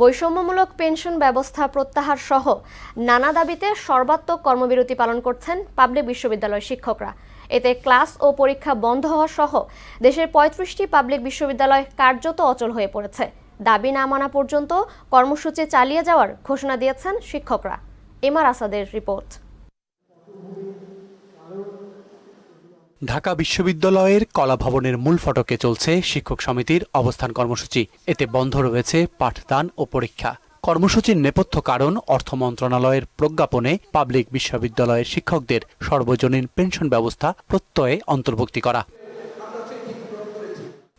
বৈষম্যমূলক পেনশন ব্যবস্থা প্রত্যাহার সহ নানা দাবিতে সর্বাত্মক কর্মবিরতি পালন করছেন পাবলিক বিশ্ববিদ্যালয় শিক্ষকরা। এতে ক্লাস ও পরীক্ষা বন্ধ হওয়া সহ দেশের পঁয়ত্রিশটি পাবলিক বিশ্ববিদ্যালয় কার্যত অচল হয়ে পড়েছে। দাবি না মানা পর্যন্ত কর্মসূচি চালিয়ে যাওয়ার ঘোষণা দিয়েছেন শিক্ষকরা। এমার আসাদের রিপোর্ট। ঢাকা বিশ্ববিদ্যালয়ের কলা ভবনের মূল ফটকে চলছে শিক্ষক সমিতির অবস্থান কর্মসূচি। এতে বন্ধ রয়েছে পাঠদান ও পরীক্ষা। কর্মসূচির নেপথ্য কারণ অর্থ মন্ত্রণালয়ের প্রজ্ঞাপনে পাবলিক বিশ্ববিদ্যালয়ের শিক্ষকদের সর্বজনীন পেনশন ব্যবস্থা প্রত্যয়ে অন্তর্ভুক্তি করা।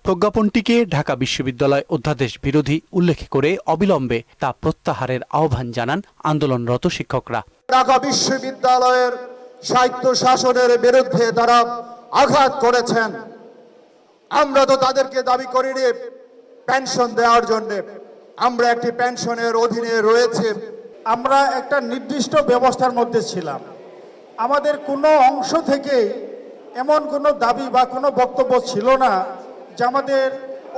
প্রজ্ঞাপনটিকে ঢাকা বিশ্ববিদ্যালয় অধ্যাদেশ বিরোধী উল্লেখ করে অবিলম্বে তা প্রত্যাহারের আহ্বান জানান আন্দোলনরত শিক্ষকরা। ঢাকা বিশ্ববিদ্যালয়ের সাহিত্য শাসনের বিরুদ্ধে তারা আঘাত করেছেন। আমরা তো তাদেরকে দাবি করিনি পেনশন দেওয়ার জন্য। আমরা একটি পেনশনের অধীনে রয়েছে। আমরা একটা নির্দিষ্ট ব্যবস্থার মধ্যে ছিলাম। আমাদের কোনো অংশ থেকেই এমন কোনো দাবি বা কোনো বক্তব্য ছিল না যে আমাদের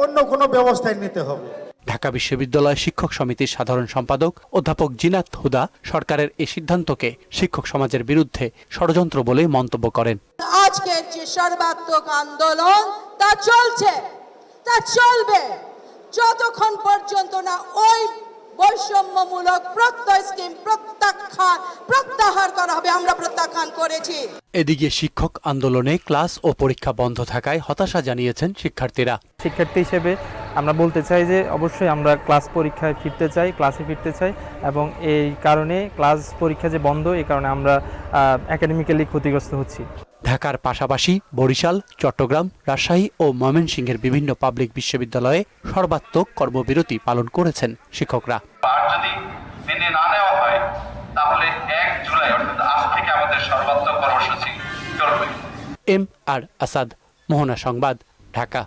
অন্য কোনো ব্যবস্থায় নিতে হবে। ঢাকা বিশ্ববিদ্যালয় শিক্ষক সমিতির সাধারণ সম্পাদক অধ্যাপক জিনাত হুদা সরকারের এই সিদ্ধান্তকে শিক্ষক সমাজের বিরুদ্ধে ষড়যন্ত্র বলে মন্তব্য করেন। আজকের যে সর্বাত্মক আন্দোলন তা চলছে তা চলবে। যতক্ষণ পর্যন্ত না ওই বৈষম্যমূলক প্রত্যয় স্কিম প্রত্যাখ্যান প্রত্যাহার করা হবে আমরা প্রত্যাখ্যান করেছি। এদিকে শিক্ষক আন্দোলনে ক্লাস ও পরীক্ষা বন্ধ থাকায় হতাশা জানিয়েছেন শিক্ষার্থীরা। শিক্ষার্থী হিসেবে আমরা বলতে চাই যে অবশ্যই আমরা ক্লাস পরীক্ষায় ফিরতে চাই ক্লাসে ফিরতে চাই এবং এই কারণে ক্লাস পরীক্ষা যে বন্ধ এই কারণে আমরা একাডেমিক্যালি ক্ষতিগ্রস্ত হচ্ছি। ঢাকার পাশাপাশি বরিশাল চট্টগ্রাম রাজশাহী ও ময়মনসিংহের বিভিন্ন পাবলিক বিশ্ববিদ্যালয়ে সর্বাত্মক কর্মবিরতি পালন করেছেন শিক্ষকরা। আর যদি মেনে না নেওয়া হয় তাহলে এক জুলাই অর্থাৎ আজ থেকে আমাদের সর্বাত্মক কর্মসূচি চলবে। এম আর আসাদ মোহনা সংবাদ ঢাকা।